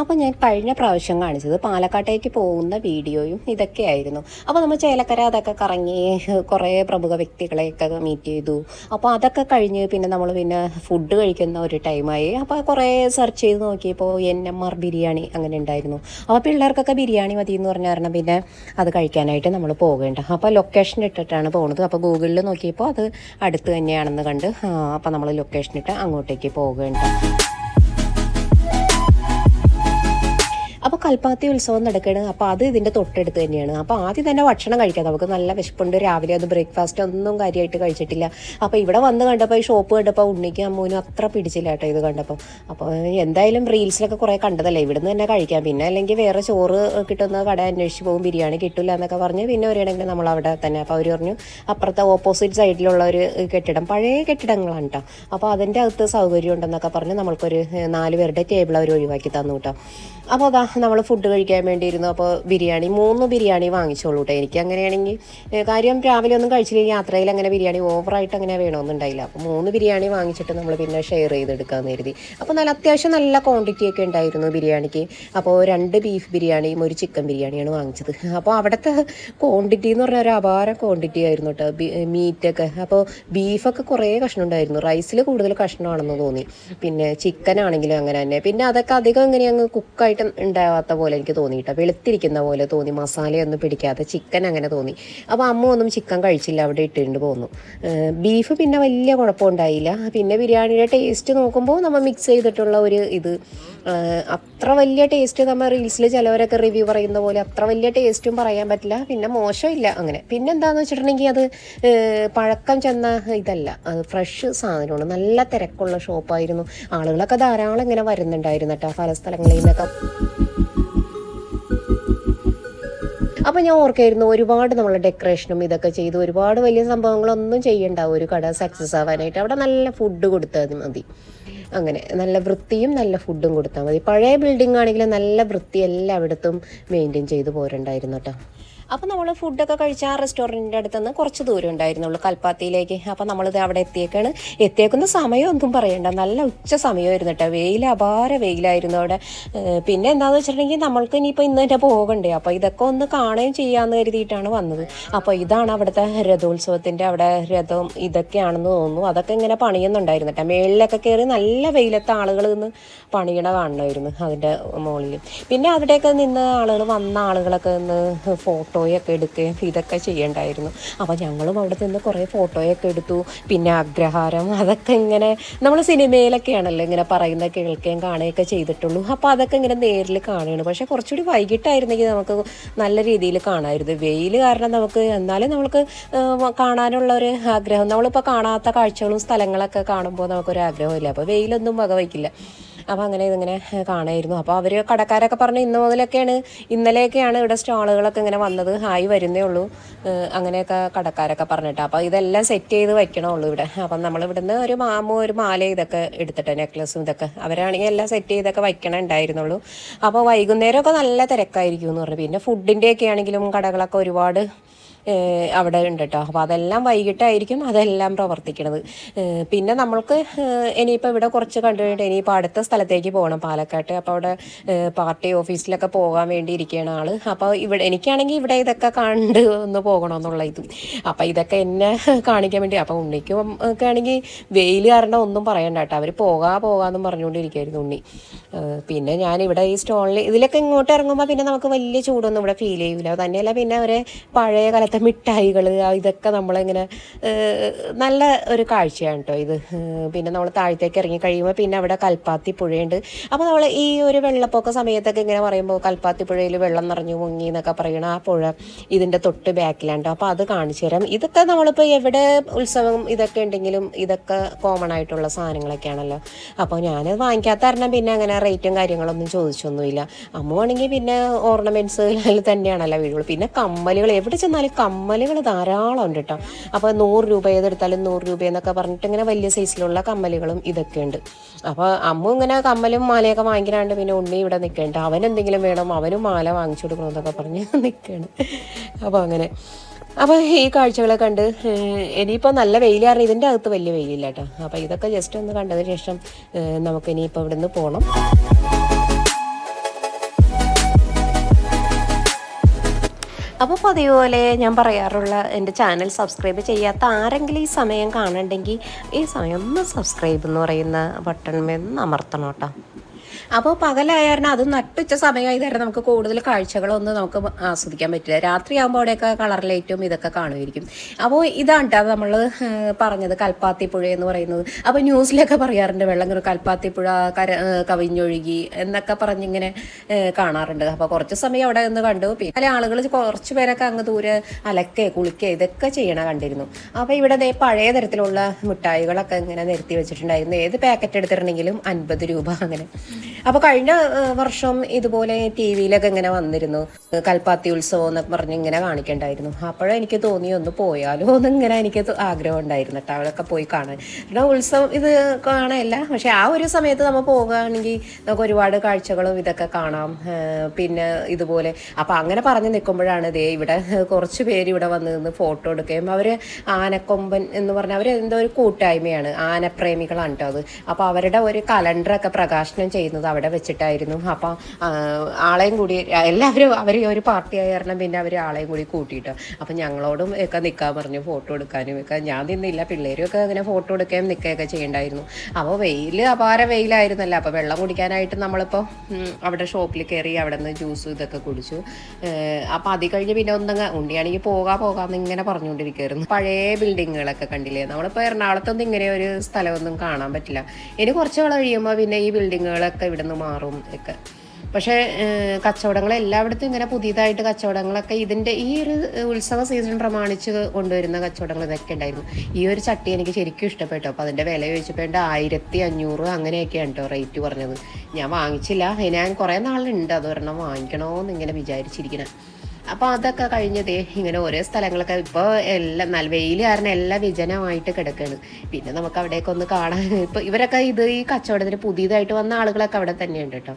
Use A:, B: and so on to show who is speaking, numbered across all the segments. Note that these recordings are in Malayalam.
A: അപ്പോൾ ഞാൻ കഴിഞ്ഞ പ്രാവശ്യം കാണിച്ചത് പാലക്കാട്ടേക്ക് പോകുന്ന വീഡിയോയും ഇതൊക്കെയായിരുന്നു അപ്പോൾ നമ്മൾ ചേലക്കര അതൊക്കെ കറങ്ങി കുറേ പ്രമുഖ വ്യക്തികളെയൊക്കെ മീറ്റ് ചെയ്തു. അപ്പോൾ അതൊക്കെ കഴിഞ്ഞ് പിന്നെ നമ്മൾ പിന്നെ ഫുഡ് കഴിക്കുന്ന ഒരു ടൈമായി അപ്പോൾ കുറേ സെർച്ച് ചെയ്ത് നോക്കിയപ്പോൾ എൻ എം ആർ ബിരിയാണി അങ്ങനെ ഉണ്ടായിരുന്നു. അപ്പോൾ പിള്ളേർക്കൊക്കെ ബിരിയാണി മതി എന്ന് പറഞ്ഞ കാരണം പിന്നെ അത് കഴിക്കാനായിട്ട് നമ്മൾ പോകേണ്ട. അപ്പോൾ ലൊക്കേഷൻ ഇട്ടിട്ടാണ് പോകുന്നത് അപ്പോൾ ഗൂഗിളിൽ നോക്കിയപ്പോൾ അത് അടുത്ത് തന്നെയാണെന്ന് കണ്ട് അപ്പോൾ നമ്മൾ ലൊക്കേഷൻ ഇട്ട് അങ്ങോട്ടേക്ക് പോകേണ്ട. അപ്പോൾ കൽപ്പാത്തി ഉത്സവം നടക്കുകയാണ് അപ്പോൾ അത് ഇതിന്റെ തൊട്ടടുത്ത് തന്നെയാണ്. അപ്പോൾ ആദ്യം തന്നെ ഭക്ഷണം കഴിക്കാം. നമുക്ക് നല്ല വിശപ്പുണ്ട്. രാവിലെ അത് ബ്രേക്ക്ഫാസ്റ്റ് ഒന്നും കാര്യമായിട്ട് കഴിച്ചിട്ടില്ല. അപ്പോൾ ഇവിടെ വന്ന് കണ്ടപ്പോൾ ഈ ഷോപ്പ് കണ്ടപ്പോൾ ഉണ്ണിക്കും അമ്മൂനും അത്ര പിടിച്ചില്ല കേട്ടോ ഇത് കണ്ടപ്പോൾ അപ്പോൾ എന്തായാലും റീൽസിലൊക്കെ കുറേ കണ്ടതല്ലേ? ഇവിടുന്ന് തന്നെ കഴിക്കാം. പിന്നെ അല്ലെങ്കിൽ വേറെ ചോറ് കിട്ടുന്ന കട അന്വേഷിച്ച് പോകും. ബിരിയാണി കിട്ടില്ല എന്നൊക്കെ പറഞ്ഞ് പിന്നെ പറയുകയാണെങ്കിൽ നമ്മൾ അവിടെ തന്നെ. അപ്പോൾ അവർ പറഞ്ഞു അപ്പുറത്തെ ഓപ്പോസിറ്റ് സൈഡിലുള്ള ഒരു കെട്ടിടം. പഴയ കെട്ടിടങ്ങളാണ് കേട്ടോ അപ്പോൾ അതിന്റെ അകത്ത് സൗകര്യം ഉണ്ടെന്നൊക്കെ പറഞ്ഞ് നമ്മൾക്കൊരു നാല് പേരുടെ ടേബിൾ അവർ ഒഴിവാക്കി തന്നു കേട്ടോ അപ്പോൾ അതാ നമ്മൾ ഫുഡ് കഴിക്കാൻ വേണ്ടിയിരുന്നു. അപ്പോൾ ബിരിയാണി മൂന്ന് ബിരിയാണി വാങ്ങിച്ചോളൂ കേട്ടോ എനിക്ക് അങ്ങനെയാണെങ്കിൽ കാര്യം രാവിലെ ഒന്നും കഴിച്ചില്ല യാത്രയിൽ അങ്ങനെ ബിരിയാണി ഓവറായിട്ട് അങ്ങനെ വേണമെന്നുണ്ടായില്ല അപ്പോൾ മൂന്ന് ബിരിയാണി വാങ്ങിച്ചിട്ട് നമ്മൾ പിന്നെ ഷെയർ ചെയ്തെടുക്കാമെന്ന് കരുതി. അപ്പോൾ നല്ല അത്യാവശ്യം നല്ല ക്വാണ്ടിറ്റി ഒക്കെ ഉണ്ടായിരുന്നു ബിരിയാണിക്ക്. അപ്പോൾ രണ്ട് ബീഫ് ബിരിയാണിയും ഒരു ചിക്കൻ ബിരിയാണിയാണ് വാങ്ങിച്ചത്. അപ്പോൾ അവിടുത്തെ ക്വാണ്ടിറ്റി എന്ന് പറഞ്ഞാൽ ഒരു അപാര ക്വാണ്ടിറ്റി ആയിരുന്നു കേട്ടോ മീറ്റൊക്കെ അപ്പോൾ ബീഫൊക്കെ കുറേ കഷ്ണം ഉണ്ടായിരുന്നു. റൈസിൽ കൂടുതൽ കഷ്ണമാണെന്ന് തോന്നി. പിന്നെ ചിക്കൻ ആണെങ്കിലും അങ്ങനെ തന്നെ. പിന്നെ അതൊക്കെ അധികം ഇങ്ങനെ അങ്ങ് കുക്കായിട്ട് ഉണ്ടാവാത്ത പോലെ എനിക്ക് തോന്നി കേട്ടോ. വെളുത്തിരിക്കുന്ന പോലെ തോന്നി. മസാലയൊന്നും പിടിക്കാതെ ചിക്കൻ അങ്ങനെ തോന്നി. അപ്പോൾ അമ്മ ഒന്നും ചിക്കൻ കഴിച്ചില്ല. അവിടെ ഇട്ടിട്ട് പോന്നു ബീഫ് പിന്നെ വലിയ കുഴപ്പമുണ്ടായില്ല. പിന്നെ ബിരിയാണിയുടെ ടേസ്റ്റ് നോക്കുമ്പോൾ നമ്മൾ മിക്സ് ചെയ്തിട്ടുള്ള ഒരു ഇത്. അത്ര വലിയ ടേസ്റ്റ് നമ്മൾ റീൽസിൽ ചിലവരൊക്കെ റിവ്യൂ പറയുന്ന പോലെ അത്ര വലിയ ടേസ്റ്റും പറയാൻ പറ്റില്ല. പിന്നെ മോശമില്ല അങ്ങനെ. പിന്നെ എന്താണെന്ന് വെച്ചിട്ടുണ്ടെങ്കിൽ അത് പഴക്കം ചെന്ന ഇതല്ല. അത് ഫ്രഷ് സാധനമാണ്. നല്ല തിരക്കുള്ള ഷോപ്പായിരുന്നു ആളുകളൊക്കെ ധാരാളം ഇങ്ങനെ വരുന്നുണ്ടായിരുന്നു കേട്ടോ. പല സ്ഥലങ്ങളിൽ നിന്നൊക്കെ. അപ്പം ഞാൻ ഓർക്കായിരുന്നു ഒരുപാട് നമ്മൾ ഡെക്കറേഷനും ഇതൊക്കെ ചെയ്ത് ഒരുപാട് വലിയ സംഭവങ്ങളൊന്നും ചെയ്യണ്ട ഒരു കട സക്സസ് ആവാനായിട്ട്. അവിടെ നല്ല ഫുഡ് കൊടുത്താൽ മതി. അങ്ങനെ നല്ല വൃത്തിയും നല്ല ഫുഡും കൊടുത്താൽ മതി. പഴയ ബിൽഡിംഗ് ആണെങ്കിലും നല്ല വൃത്തി എല്ലായിടത്തും മെയിന്റെയിൻ ചെയ്ത് പോരണ്ടായിരുന്നു കേട്ടോ അപ്പോൾ നമ്മൾ ഫുഡൊക്കെ കഴിച്ച ആ റെസ്റ്റോറന്റിന്റെ അടുത്ത് നിന്ന് കുറച്ച് ദൂരം ഉണ്ടായിരുന്നുള്ളൂ കൽപ്പാത്തിയിലേക്ക്. അപ്പോൾ നമ്മളിത് അവിടെ എത്തിയേക്കാണ്. എത്തിയേക്കുന്ന സമയം ഒന്നും പറയണ്ട. നല്ല ഉച്ച സമയമായിരുന്നു കേട്ടോ വെയിൽ അപാര വെയിലായിരുന്നു അവിടെ. പിന്നെ എന്താണെന്ന് വെച്ചിട്ടുണ്ടെങ്കിൽ നമ്മൾക്ക് ഇനിയിപ്പോൾ ഇന്ന് തന്നെ പോകണ്ടേ. അപ്പോൾ ഇതൊക്കെ ഒന്ന് കാണുകയും ചെയ്യാമെന്ന് കരുതിയിട്ടാണ് വന്നത്. അപ്പോൾ ഇതാണ് അവിടുത്തെ രഥോത്സവത്തിന്റെ അവിടെ രഥം ഇതൊക്കെയാണെന്ന് തോന്നുന്നു. അതൊക്കെ ഇങ്ങനെ പണിയുന്നുണ്ടായിരുന്നു കേട്ടോ മേളിലൊക്കെ കയറി നല്ല വെയിലത്തെ ആളുകൾ നിന്ന് പണിയണ കാണണമായിരുന്നു അതിന്റെ മുകളിൽ പിന്നെ അവിടെയൊക്കെ നിന്ന് ആളുകൾ വന്ന ആളുകളൊക്കെ നിന്ന് ഫോട്ടോയൊക്കെ എടുക്കുകയും ഇതൊക്കെ ചെയ്യണ്ടായിരുന്നു. അപ്പോൾ ഞങ്ങളും അവിടെ നിന്ന് കുറേ ഫോട്ടോയൊക്കെ എടുത്തു. പിന്നെ അഗ്രഹാരം അതൊക്കെ ഇങ്ങനെ നമ്മൾ സിനിമയിലൊക്കെയാണല്ലോ ഇങ്ങനെ പറയുന്ന കേൾക്കുകയും കാണുകയൊക്കെ ചെയ്തിട്ടുള്ളൂ. അപ്പോൾ അതൊക്കെ ഇങ്ങനെ നേരിൽ കാണുകയാണ്. പക്ഷേ കുറച്ചുകൂടി വൈകിട്ടായിരുന്നെങ്കിൽ നമുക്ക് നല്ല രീതിയിൽ കാണാമായിരുന്നു. വെയിൽ കാരണം നമുക്ക് എന്നാലും നമുക്ക് കാണാനുള്ള ഒരു ആഗ്രഹം. നമ്മളിപ്പോൾ കാണാത്ത കാഴ്ചകളും സ്ഥലങ്ങളൊക്കെ കാണുമ്പോൾ നമുക്കൊരു ആഗ്രഹമില്ല അപ്പോൾ വെയിലൊന്നും വകവയ്ക്കില്ല. അപ്പോൾ അങ്ങനെ ഇതിങ്ങനെ കാണായിരുന്നു. അപ്പോൾ അവർ കടക്കാരൊക്കെ പറഞ്ഞു ഇന്ന് മുതലൊക്കെയാണ് ഇന്നലെയൊക്കെയാണ് ഇവിടെ സ്റ്റാളുകളൊക്കെ ഇങ്ങനെ വന്നത് ഹായ് വരുന്നേ ഉള്ളൂ. അങ്ങനെയൊക്കെ കടക്കാരൊക്കെ പറഞ്ഞിട്ട്. അപ്പോൾ ഇതെല്ലാം സെറ്റ് ചെയ്ത് വയ്ക്കണമുള്ളൂ ഇവിടെ. അപ്പം നമ്മൾ ഇവിടുന്ന് ഒരു മാമോ ഒരു മാല ഇതൊക്കെ എടുത്തിട്ട് നെക്ലസും ഇതൊക്കെ. അവരാണെങ്കിൽ എല്ലാം സെറ്റ് ചെയ്തൊക്കെ വയ്ക്കണുണ്ടായിരുന്നുള്ളൂ അപ്പോൾ വൈകുന്നേരമൊക്കെ നല്ല തിരക്കായിരിക്കും എന്ന് പറഞ്ഞു. പിന്നെ ഫുഡിന്റെയൊക്കെ ആണെങ്കിലും കടകളൊക്കെ ഒരുപാട് അവിടെ ഉണ്ട് കേട്ടോ അപ്പോൾ അതെല്ലാം വൈകിട്ടായിരിക്കും അതെല്ലാം പ്രവർത്തിക്കുന്നത് പിന്നെ നമ്മൾക്ക് ഇനിയിപ്പോൾ ഇവിടെ കുറച്ച് കണ്ടു കഴിഞ്ഞിട്ട് ഇനിയിപ്പോൾ അടുത്ത സ്ഥലത്തേക്ക് പോകണം പാലക്കാട്ട്. അപ്പോൾ അവിടെ പാർട്ടി ഓഫീസിലൊക്കെ പോകാൻ വേണ്ടി ഇരിക്കുകയാണ് ആൾ അപ്പോൾ ഇവിടെ എനിക്കാണെങ്കിൽ ഇവിടെ ഇതൊക്കെ കണ്ട് ഒന്ന് പോകണമെന്നുള്ള ഇത്. അപ്പോൾ ഇതൊക്കെ എന്നെ കാണിക്കാൻ വേണ്ടി അപ്പോൾ ഉണ്ണിക്കും ഒക്കെ ആണെങ്കിൽ വെയിൽ കാരണം ഒന്നും പറയണ്ട കേട്ടോ. അവർ പോകാ പോകാമെന്നും പറഞ്ഞുകൊണ്ടിരിക്കുകയായിരുന്നു ഉണ്ണി. പിന്നെ ഞാൻ ഇവിടെ ഈ സ്റ്റോണിൽ ഇതിലൊക്കെ ഇങ്ങോട്ട് ഇറങ്ങുമ്പോൾ പിന്നെ നമുക്ക് വലിയ ചൂടൊന്നും ഇവിടെ ഫീൽ ചെയ്യില്ല തന്നെയല്ല പിന്നെ അവരെ പഴയ കാലത്തെ മിഠായികൾ ഇതൊക്കെ നമ്മളിങ്ങനെ നല്ല ഒരു കാഴ്ചയാണ് കേട്ടോ ഇത്. പിന്നെ നമ്മൾ താഴത്തേക്ക് ഇറങ്ങി കഴിയുമ്പോൾ പിന്നെ അവിടെ കൽപ്പാത്തി പുഴയുണ്ട്. അപ്പോൾ നമ്മൾ ഈ ഒരു വെള്ളപ്പൊക്ക സമയത്തൊക്കെ ഇങ്ങനെ പറയുമ്പോൾ കൽപ്പാത്തി പുഴയിൽ വെള്ളം നിറഞ്ഞു മുങ്ങി എന്നൊക്കെ പറയണ ആ പുഴ ഇതിന്റെ തൊട്ട് ബാക്കിലാണ് അപ്പോൾ അത് കാണിച്ചു തരാം. ഇതൊക്കെ നമ്മളിപ്പോൾ എവിടെ ഉത്സവം ഇതൊക്കെ ഉണ്ടെങ്കിലും ഇതൊക്കെ കോമൺ ആയിട്ടുള്ള സാധനങ്ങളൊക്കെയാണല്ലോ. അപ്പോൾ ഞാൻ വാങ്ങിക്കാത്ത കാരണം പിന്നെ അങ്ങനെ റേറ്റും കാര്യങ്ങളൊന്നും ചോദിച്ചൊന്നുമില്ല. അമ്മ ആണെങ്കിൽ പിന്നെ ഓർണമെന്റ്സ് തന്നെയാണല്ലോ വീടുകൾ പിന്നെ കമ്മലുകൾ എവിടെ ചെന്നാലും കമ്മലുകൾ ധാരാളം ഉണ്ട് കേട്ടോ അപ്പോൾ നൂറ് രൂപ ഏതെടുത്താലും നൂറ് രൂപ എന്നൊക്കെ പറഞ്ഞിട്ട് ഇങ്ങനെ വലിയ സൈസിലുള്ള കമ്മലുകളും ഇതൊക്കെ ഉണ്ട്. അപ്പോൾ അമ്മ ഇങ്ങനെ കമ്മലും മാലയൊക്കെ വാങ്ങിക്കാണ്ട് പിന്നെ ഉണ്ണി ഇവിടെ നിൽക്കേണ്ട അവൻ എന്തെങ്കിലും വേണം അവനും മാല വാങ്ങിച്ചു കൊടുക്കണമെന്നൊക്കെ പറഞ്ഞ് നിൽക്കുകയാണ് അപ്പോൾ അങ്ങനെ. അപ്പോൾ ഈ കാഴ്ചകളെ കണ്ട് ഇനിയിപ്പോൾ നല്ല വെയിലാറിയ ഇതിന്റെ അകത്ത് വലിയ വെയിലില്ല കേട്ടോ അപ്പോൾ ഇതൊക്കെ ജസ്റ്റ് ഒന്ന് കണ്ടതിന് ശേഷം നമുക്ക് ഇനിയിപ്പോൾ ഇവിടെ നിന്ന് പോകണം അപ്പോൾ പതിവ് പോലെ ഞാൻ പറയാറുള്ള എന്റെ ചാനൽ സബ്സ്ക്രൈബ് ചെയ്യാത്ത ആരെങ്കിലും ഈ സമയം കാണണ്ടെങ്കിൽ ഈ സമയം ഒന്ന് സബ്സ്ക്രൈബ് എന്ന് പറയുന്ന ബട്ടൺ മേന്ന് അമർത്തണം കേട്ടോ. അപ്പോൾ പകലായാലും അത് നട്ടുച്ച സമയമായി നമുക്ക് കൂടുതൽ കാഴ്ചകളൊന്നും നമുക്ക് ആസ്വദിക്കാൻ പറ്റില്ല. രാത്രിയാകുമ്പോൾ അവിടെയൊക്കെ കളർ ലൈറ്റും ഇതൊക്കെ കാണുമായിരിക്കും. അപ്പോൾ ഇതാണ് കേട്ടോ നമ്മൾ പറഞ്ഞത് കൽപ്പാത്തിപ്പുഴ എന്ന് പറയുന്നത്. അപ്പോൾ ന്യൂസിലൊക്കെ പറയാറുണ്ട് വെള്ളം കയറി കൽപ്പാത്തിപ്പുഴ കര കവിഞ്ഞൊഴുകി എന്നൊക്കെ പറഞ്ഞിങ്ങനെ കാണാറുണ്ട്. അപ്പോൾ കുറച്ച് സമയം അവിടെ നിന്ന് കണ്ടു. പിന്നെ ആളുകൾ കുറച്ച് പേരൊക്കെ അങ്ങ് ദൂരെ അലക്കേ കുളിക്കേ ഇതൊക്കെ ചെയ്യണ കണ്ടിരുന്നു. അപ്പോൾ ഇവിടെ ദേ പഴയ തരത്തിലുള്ള മിഠായികളൊക്കെ ഇങ്ങനെ നിരത്തി വെച്ചിട്ടുണ്ടായിരുന്നു. ഏത് പാക്കറ്റ് എടുത്തിട്ടുണ്ടെങ്കിലും അൻപത് രൂപ അങ്ങനെ. അപ്പോൾ കഴിഞ്ഞ വർഷം ഇതുപോലെ ടി വിയിലൊക്കെ ഇങ്ങനെ വന്നിരുന്നു. കൽപ്പാത്തി ഉത്സവം എന്നൊക്കെ പറഞ്ഞ് ഇങ്ങനെ കാണിക്കണ്ടായിരുന്നു. അപ്പോഴും എനിക്ക് തോന്നി ഒന്ന് പോയാലോ എന്ന് ഇങ്ങനെ എനിക്ക് ആഗ്രഹം ഉണ്ടായിരുന്നു കേട്ടോ. അവിടെയൊക്കെ പോയി കാണാൻ. കാരണം ഉത്സവം ഇത് കാണാനല്ല പക്ഷെ ആ ഒരു സമയത്ത് നമ്മൾ പോകുകയാണെങ്കിൽ നമുക്ക് ഒരുപാട് കാഴ്ചകളും ഇതൊക്കെ കാണാം. പിന്നെ ഇതുപോലെ. അപ്പോൾ അങ്ങനെ പറഞ്ഞു നിൽക്കുമ്പോഴാണ് ഇതേ ഇവിടെ കുറച്ച് പേര് ഇവിടെ വന്ന് നിന്ന് ഫോട്ടോ എടുക്കുകയും അവർ ആനക്കൊമ്പൻ എന്ന് പറഞ്ഞാൽ അവർ എന്തോ ഒരു കൂട്ടായ്മയാണ്. ആനപ്രേമികളാണ് കേട്ടോ അത്. അപ്പോൾ അവരുടെ ഒരു കലണ്ടർ ഒക്കെ പ്രകാശനം ചെയ്യുന്നത് അവിടെ വെച്ചിട്ടായിരുന്നു. അപ്പം ആളെയും കൂടി എല്ലാവരും അവർ ഒരു പാർട്ടി ആയി കാരണം പിന്നെ അവർ ആളെയും കൂടി കൂട്ടിയിട്ട്. അപ്പം ഞങ്ങളോടും ഒക്കെ നിൽക്കാൻ പറഞ്ഞു ഫോട്ടോ എടുക്കാനും ഒക്കെ. ഞാൻ നിന്നില്ല പിള്ളേരും ഒക്കെ അങ്ങനെ ഫോട്ടോ എടുക്കുകയും നിൽക്കുകയൊക്കെ ചെയ്യണ്ടായിരുന്നു. അപ്പോൾ വെയിൽ അപാര വെയിലായിരുന്നല്ലോ. അപ്പോൾ വെള്ളം കുടിക്കാനായിട്ട് നമ്മളിപ്പോൾ അവിടെ ഷോപ്പിൽ കയറി അവിടെ നിന്ന് ജ്യൂസ് ഇതൊക്കെ കുടിച്ചു. അപ്പോൾ അത് കഴിഞ്ഞ് പിന്നെ ഒന്നങ്ങ് ഉണ്ണിയാണെങ്കിൽ പോകാ പോകാമെന്ന് ഇങ്ങനെ പറഞ്ഞുകൊണ്ടിരിക്കുകയായിരുന്നു. പഴയ ബിൽഡിങ്ങുകളൊക്കെ കണ്ടില്ലേ? നമ്മളിപ്പോൾ എറണാകുളത്തൊന്നും ഇങ്ങനെ ഒരു സ്ഥലമൊന്നും കാണാൻ പറ്റില്ല. ഇനി കുറച്ച് കഴിയുമ്പോൾ പിന്നെ ഈ ബിൽഡിങ്ങുകളൊക്കെ ഇവിടെ നിന്ന് മാറും ഒക്കെ. പക്ഷേ കച്ചവടങ്ങൾ എല്ലായിടത്തും ഇങ്ങനെ പുതിയതായിട്ട് കച്ചവടങ്ങളൊക്കെ ഇതിന്റെ ഈ ഒരു ഉത്സവ സീസൺ പ്രമാണിച്ച് കൊണ്ടുവരുന്ന കച്ചവടങ്ങൾ ഇതൊക്കെ ഉണ്ടായിരുന്നു. ഈ ഒരു ചട്ടി എനിക്ക് ശരിക്കും ഇഷ്ടപ്പെട്ടു. അപ്പോൾ അതിന്റെ വില ചോദിച്ചപ്പോൾ ആയിരത്തി അഞ്ഞൂറ് അങ്ങനെയൊക്കെയാണ് കേട്ടോ റേറ്റ് പറഞ്ഞത്. ഞാൻ വാങ്ങിച്ചില്ല. ഞാൻ കുറേ നാളുണ്ട്. അതൊരെണ്ണം വാങ്ങിക്കണമെന്ന് ഇങ്ങനെ വിചാരിച്ചിരിക്കണം. അപ്പോൾ അതൊക്കെ കഴിഞ്ഞതേ ഇങ്ങനെ ഓരോ സ്ഥലങ്ങളൊക്കെ ഇപ്പോൾ എല്ലാം നല്ല വെയിൽ കാരണം എല്ലാം വിജനമായിട്ട് കിടക്കുകയാണ് പിന്നെ നമുക്ക് അവിടെയൊക്കെ ഒന്ന് കാണാൻ ഇപ്പോൾ ഇവരൊക്കെ ഇത് ഈ കച്ചവടത്തിന് പുതിയതായിട്ട് വന്ന ആളുകളൊക്കെ അവിടെ തന്നെയുണ്ട് കേട്ടോ.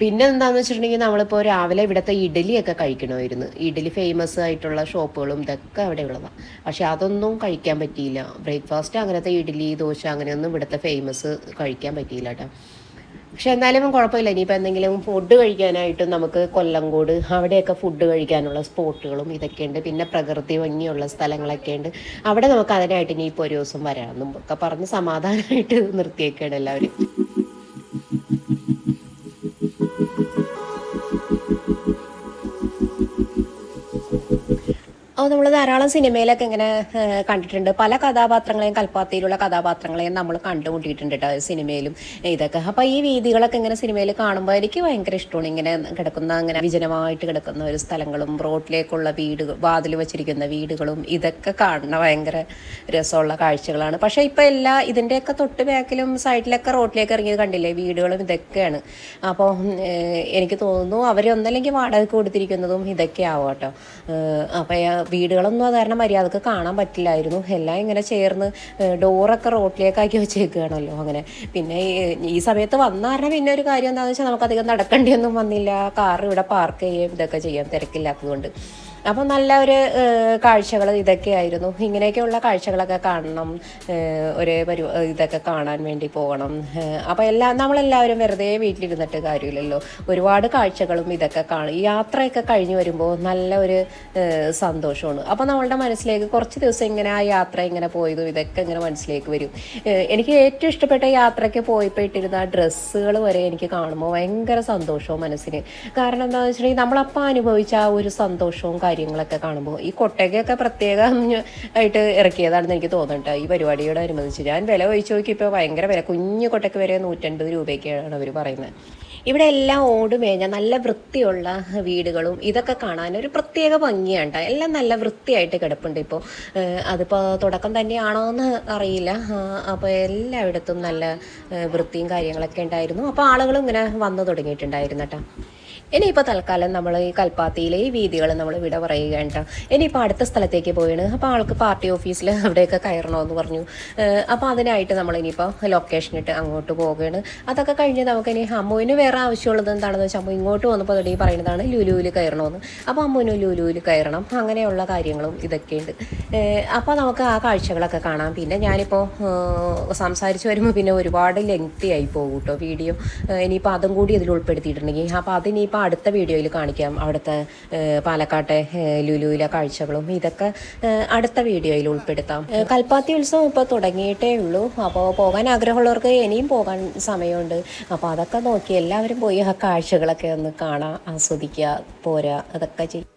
A: പിന്നെ എന്താണെന്ന് വെച്ചിട്ടുണ്ടെങ്കിൽ നമ്മളിപ്പോൾ രാവിലെ ഇവിടുത്തെ ഇഡലിയൊക്കെ കഴിക്കണമായിരുന്നു. ഇഡലി ഫേമസ് ആയിട്ടുള്ള ഷോപ്പുകളും ഇതൊക്കെ അവിടെ ഉള്ളതാണ് പക്ഷെ അതൊന്നും കഴിക്കാൻ പറ്റിയില്ല. ബ്രേക്ക്ഫാസ്റ്റ് അങ്ങനത്തെ ഇഡലി ദോശ അങ്ങനെയൊന്നും ഇവിടുത്തെ ഫേമസ് കഴിക്കാൻ പറ്റിയില്ല കേട്ടോ. പക്ഷെ എന്നാലും കുഴപ്പമില്ല. ഇനിയിപ്പോൾ എന്തെങ്കിലും ഫുഡ് കഴിക്കാനായിട്ടും നമുക്ക് കൊല്ലങ്കോട് അവിടെയൊക്കെ ഫുഡ് കഴിക്കാനുള്ള സ്പോട്ടുകളും ഇതൊക്കെയുണ്ട്. പിന്നെ പ്രകൃതി ഭംഗിയുള്ള സ്ഥലങ്ങളൊക്കെ ഉണ്ട് അവിടെ നമുക്ക് അതിനായിട്ട് ഇനിയിപ്പോൾ ഒരു ദിവസം വരാമെന്നും ഒക്കെ പറഞ്ഞ് സമാധാനമായിട്ട് നിർത്തിയേക്കാണ് എല്ലാവരും. അപ്പോൾ നമ്മൾ ധാരാളം സിനിമയിലൊക്കെ ഇങ്ങനെ കണ്ടിട്ടുണ്ട്. പല കഥാപാത്രങ്ങളെയും കൽപ്പാത്തിയിലുള്ള കഥാപാത്രങ്ങളെയും നമ്മൾ കണ്ടുമുട്ടിയിട്ടുണ്ട് കേട്ടോ സിനിമയിലും ഇതൊക്കെ. അപ്പോൾ ഈ വീതികളൊക്കെ ഇങ്ങനെ സിനിമയിൽ കാണുമ്പോൾ എനിക്ക് ഭയങ്കര ഇഷ്ടമാണ് ഇങ്ങനെ കിടക്കുന്ന അങ്ങനെ വിജനമായിട്ട് കിടക്കുന്ന ഒരു സ്ഥലങ്ങളും റോഡിലേക്കുള്ള വീടുകൾ വാതിൽ വെച്ചിരിക്കുന്ന വീടുകളും ഇതൊക്കെ കാണുന്ന ഭയങ്കര രസമുള്ള കാഴ്ചകളാണ്. പക്ഷേ ഇപ്പോൾ എല്ലാ ഇതിന്റെയൊക്കെ തൊട്ട് ബാക്കിലും സൈഡിലൊക്കെ റോഡിലേക്ക് ഇറങ്ങിയത് കണ്ടില്ലേ? വീടുകളും ഇതൊക്കെയാണ്. അപ്പോൾ എനിക്ക് തോന്നുന്നു അവർ ഒന്നല്ലെങ്കിൽ വാടകയ്ക്ക് കൊടുത്തിരിക്കുന്നതും ഇതൊക്കെ ആവും കേട്ടോ അപ്പോൾ വീടുകളൊന്നും അത് കാരണം മര്യാദയ്ക്ക് കാണാൻ പറ്റില്ലായിരുന്നു. എല്ലാം ഇങ്ങനെ ചേർന്ന് ഡോറൊക്കെ റോട്ടിലേക്കാക്കി വെച്ചേക്കുകയാണല്ലോ അങ്ങനെ. പിന്നെ ഈ- സമയത്ത് വന്ന കാരണം പിന്നെ ഒരു കാര്യം എന്താണെന്ന് വെച്ചാൽ നമുക്കധികം നടക്കേണ്ടിയൊന്നും വന്നില്ല. കാർ ഇവിടെ പാർക്ക് ചെയ്യുകയും ഇതൊക്കെ ചെയ്യാം തിരക്കില്ലാത്തതുകൊണ്ട് അപ്പോൾ നല്ല ഒരു കാഴ്ചകൾ ഇതൊക്കെയായിരുന്നു. ഇങ്ങനെയൊക്കെയുള്ള കാഴ്ചകളൊക്കെ കാണണം ഒരേ പരി ഇതൊക്കെ കാണാൻ വേണ്ടി പോകണം. അപ്പൊ അപ്പോൾ എല്ലാ നമ്മളെല്ലാവരും വെറുതെ വീട്ടിലിരുന്നിട്ട് കാര്യമില്ലല്ലോ. ഒരുപാട് കാഴ്ചകളും ഇതൊക്കെ കാണും. യാത്രയൊക്കെ കഴിഞ്ഞു വരുമ്പോൾ നല്ല ഒരു സന്തോഷമാണ്. അപ്പോൾ നമ്മളുടെ മനസ്സിലേക്ക് കുറച്ച് ദിവസം ഇങ്ങനെ ആ യാത്ര ഇങ്ങനെ പോയതും ഇതൊക്കെ ഇങ്ങനെ മനസ്സിലേക്ക് വരും. എനിക്ക് ഏറ്റവും ഇഷ്ടപ്പെട്ട യാത്രയ്ക്ക് പോയിപ്പോയിട്ടിരുന്ന ആ ഡ്രസ്സുകൾ വരെ എനിക്ക് കാണുമ്പോൾ ഭയങ്കര സന്തോഷവും മനസ്സിന്. കാരണം എന്താണെന്ന് വെച്ചിട്ടുണ്ടെങ്കിൽ നമ്മളപ്പോൾ അനുഭവിച്ച ആ ഒരു സന്തോഷവും കാര്യങ്ങളൊക്കെ കാണുമ്പോൾ ഈ കൊട്ടയ്ക്കൊക്കെ പ്രത്യേകം ആയിട്ട് ഇറക്കിയതാണെന്ന് എനിക്ക് തോന്നുന്നുണ്ട്. ഈ പരിപാടിയോട് അനുബന്ധിച്ച് ഞാൻ വില ഒഴിച്ച് നോക്കിയപ്പോൾ ഭയങ്കര വില. കുഞ്ഞു കൊട്ടയ്ക്ക് വരെ നൂറ്റൻപത് രൂപയൊക്കെയാണ് അവർ പറയുന്നത്. ഇവിടെ എല്ലാം ഓട് മേഞ്ഞ നല്ല വൃത്തിയുള്ള വീടുകളും ഇതൊക്കെ കാണാൻ ഒരു പ്രത്യേക ഭംഗിയാണ്. എല്ലാം നല്ല വൃത്തിയായിട്ട് കിടപ്പുണ്ട് ഇപ്പോൾ അതിപ്പോൾ തുടക്കം തന്നെയാണോ എന്ന് അറിയില്ല അപ്പോൾ എല്ലായിടത്തും നല്ല വൃത്തിയും കാര്യങ്ങളൊക്കെ ഉണ്ടായിരുന്നു. അപ്പോൾ ആളുകളും ഇങ്ങനെ വന്നു തുടങ്ങിയിട്ടുണ്ടായിരുന്നു കേട്ടോ. ഇനിയിപ്പോൾ തൽക്കാലം നമ്മൾ ഈ കൽപ്പാത്തിയിലെ ഈ വീതികൾ നമ്മൾ വിട പറയുകയാണ് കേട്ടോ ഇനിയിപ്പോൾ അടുത്ത സ്ഥലത്തേക്ക് പോയാണ്. അപ്പോൾ ആൾക്ക് പാർട്ടി ഓഫീസിൽ അവിടെയൊക്കെ കയറണമെന്ന് പറഞ്ഞു. അപ്പോൾ അതിനായിട്ട് നമ്മൾ ഇനിയിപ്പോൾ ലൊക്കേഷൻ ഇട്ട് അങ്ങോട്ട് പോവുകയാണ്. അതൊക്കെ കഴിഞ്ഞ് നമുക്ക് ഇനി അമ്മുവിന് വേറെ ആവശ്യമുള്ളത് എന്താണെന്ന് വെച്ചാൽ അമ്മു ഇങ്ങോട്ട് വന്നപ്പോൾ തുടങ്ങി പറയുന്നതാണ് ലുലുവിൽ കയറണമെന്ന് അപ്പോൾ അമ്മുവിന് ലുലുവിൽ കയറണം. അങ്ങനെയുള്ള കാര്യങ്ങളും ഇതൊക്കെയുണ്ട്. അപ്പോൾ നമുക്ക് ആ കാഴ്ചകളൊക്കെ കാണാം. പിന്നെ ഞാനിപ്പോൾ സംസാരിച്ച് വരുമ്പോൾ പിന്നെ ഒരുപാട് ലെങ്തി ആയി പോകും കേട്ടോ വീഡിയോ. ഇനിയിപ്പോൾ അതും കൂടി ഇതിൽ ഉൾപ്പെടുത്തിയിട്ടുണ്ടെങ്കിൽ. അപ്പോൾ അതിനിപ്പോൾ അടുത്ത വീഡിയോയിൽ കാണിക്കാം. അവിടുത്തെ പാലക്കാട്ടെ ലുലുവിലെ കാഴ്ചകളും. ഇതൊക്കെ അടുത്ത വീഡിയോയിൽ ഉൾപ്പെടുത്താം. കൽപ്പാത്തി ഉത്സവം ഇപ്പോൾ തുടങ്ങിയിട്ടേ ഉള്ളൂ. അപ്പോൾ പോകാൻ ആഗ്രഹമുള്ളവർക്ക് ഇനിയും പോകാൻ സമയമുണ്ട്. അപ്പോൾ അതൊക്കെ നോക്കി എല്ലാവരും പോയി ആ കാഴ്ചകളൊക്കെ ഒന്ന് കാണാം ആസ്വദിക്കുക പോരാ അതൊക്കെ ചെയ്യും